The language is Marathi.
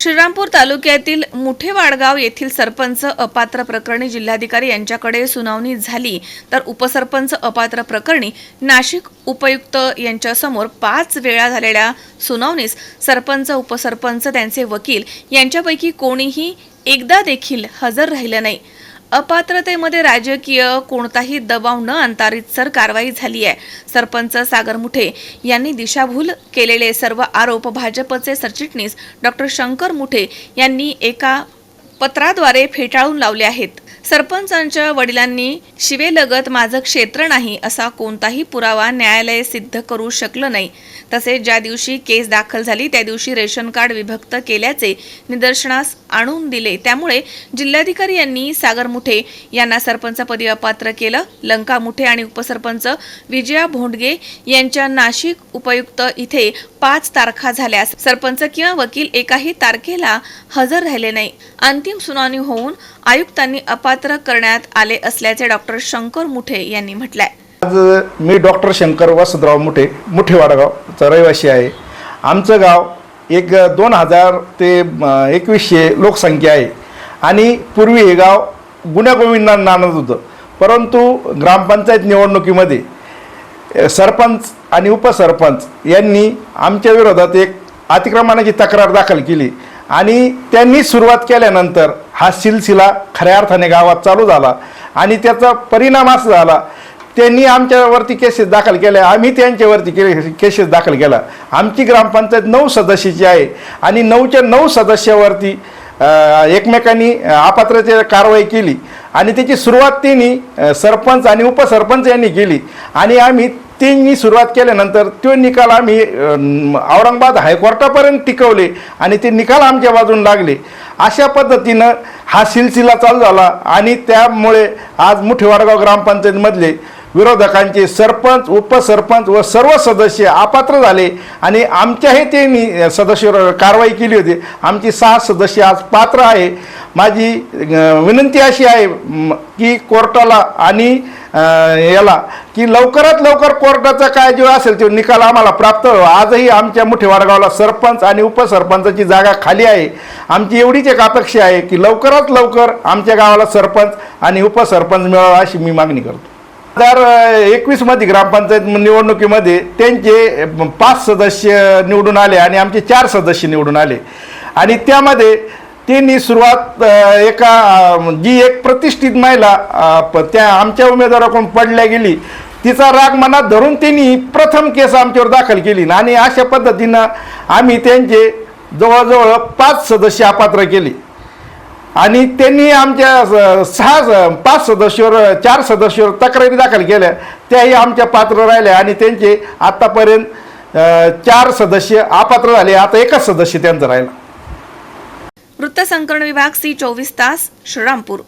श्रीरामपूर तालुक्यातील मुठेवाडगाव येथील सरपंच अपात्र प्रकरणी जिल्हाधिकारी यांच्याकडे सुनावणी झाली. तर उपसरपंच अपात्र प्रकरणी नाशिक उपयुक्त यांच्यासमोर पाच वेळा झालेल्या सुनावणीस सरपंच उपसरपंच त्यांचे वकील यांच्यापैकी कोणीही एकदा देखील हजर राहिलं नाही. अपात्रतेमध्ये राजकीय कोणताही दबाव न आणता रितसर कारवाई झाली आहे. सरपंच सागर मुठे यांनी दिशाभूल केलेले सर्व आरोप भाजपचे सरचिटणीस डॉक्टर शंकर मुठे यांनी एका पत्राद्वारे फेटाळून लावले आहेत. सरपंचांच्या वडिलांनी शिवेलगत माझं क्षेत्र नाही असा कोणताही पुरावा न्यायालय सिद्ध करू शकलं नाही. तसेच ज्या दिवशी केस दाखल झाली त्या दिवशी रेशन कार्ड विभक्त केल्याचे निदर्शनास आणून दिले. त्यामुळे जिल्हाधिकारी यांनी सागर मुठे यांना सरपंचपदी अपात्र केलं. लंका मुठे आणि उपसरपंच विजया भोंडगे यांच्या नाशिक उपयुक्त इथे पाच तारखा झाल्यास सरपंच किंवा वकील एकाही तारखेला हजर राहिले नाही. अंतिम सुनावणी होऊन आयुक्तांनी अपात्र करण्यात आले असल्याचे डॉक्टर शंकर मुठे यांनी म्हटलंय. आज मी डॉक्टर शंकर वसंतराव मुठे मुठे वाडगावचा रहिवासी आहे. आमचं गाव एक दोन हजार ते एकवीसशे लोकसंख्या आहे. आणि पूर्वी हे गाव गुण्यागोविंदांना नाणत होतं. परंतु ग्रामपंचायत निवडणुकीमध्ये सरपंच आणि उपसरपंच यांनी आमच्या विरोधात एक अतिक्रमणाची तक्रार दाखल केली. आणि त्यांनी सुरुवात केल्यानंतर हा सिलसिला खऱ्या अर्थाने गावात चालू झाला आणि त्याचा परिणाम असा झाला त्यांनी आमच्यावरती केसेस दाखल केल्या आम्ही त्यांच्यावरती के केसेस दाखल केला आमची ग्रामपंचायत नऊ सदस्याची आहे आणि नऊच्या नऊ सदस्यावरती एकमेकांनी अ, अपात्रतेची कारवाई केली. आणि त्याची सुरुवात त्यांनी सरपंच आणि उपसरपंच यांनी केली. आणि आम्ही त्यांनी सुरुवात केल्यानंतर तो निकाल आम्ही औरंगाबाद हायकोर्टापर्यंत टिकवले आणि ते निकाल आमच्या बाजून लागले. अशा पद्धतीनं हा सिलसिला चालू झाला आणि त्यामुळे आज मुठेवाडगाव ग्रामपंचायतमधले विरोधकांचे सरपंच उपसरपंच व सर्व सदस्य अपात्र झाले आणि आमच्याही त्यांनी सदस्यावर कारवाई केली होती. आमची सहा सदस्य आज पात्र आहे. माझी विनंती अशी आहे की कोर्टाला आणि याला की लवकरात लवकर कोर्टाचा काय जो असेल तो निकाल आम्हाला प्राप्त व्हावा. आजही आमच्या मुठे वाडगावला सरपंच आणि उपसरपंचाची जागा खाली आहे. आमची एवढीच एक अपेक्षा आहे की लवकरात लवकर आमच्या गावाला सरपंच आणि उपसरपंच मिळावा अशी मी मागणी करतो. हजार एकवीसमध्ये ग्रामपंचायत निवडणुकीमध्ये त्यांचे पाच सदस्य निवडून आले आणि आमचे चार सदस्य निवडून आले. आणि त्यामध्ये त्यांनी सुरुवात एका जी एक प्रतिष्ठित महिला त्या आमच्या उमेदवाराकडून पडल्या गेली तिचा राग मनात धरून त्यांनी प्रथम केस आमच्यावर दाखल केली. आणि अशा पद्धतीनं आम्ही त्यांचे जवळजवळ पाच सदस्य अपात्र केले. आणि त्यांनी आमच्या सहा पाच सदस्यावर चार सदस्यावर तक्रारी दाखल केल्या. त्याही आमच्या पात्र राहिल्या आणि त्यांचे आत्तापर्यंत चार सदस्य अपात्र झाले. आता एकच सदस्य त्यांचा राहिला. वृत्तसंकलन विभाग सी चोवीस तास श्रीरामपूर.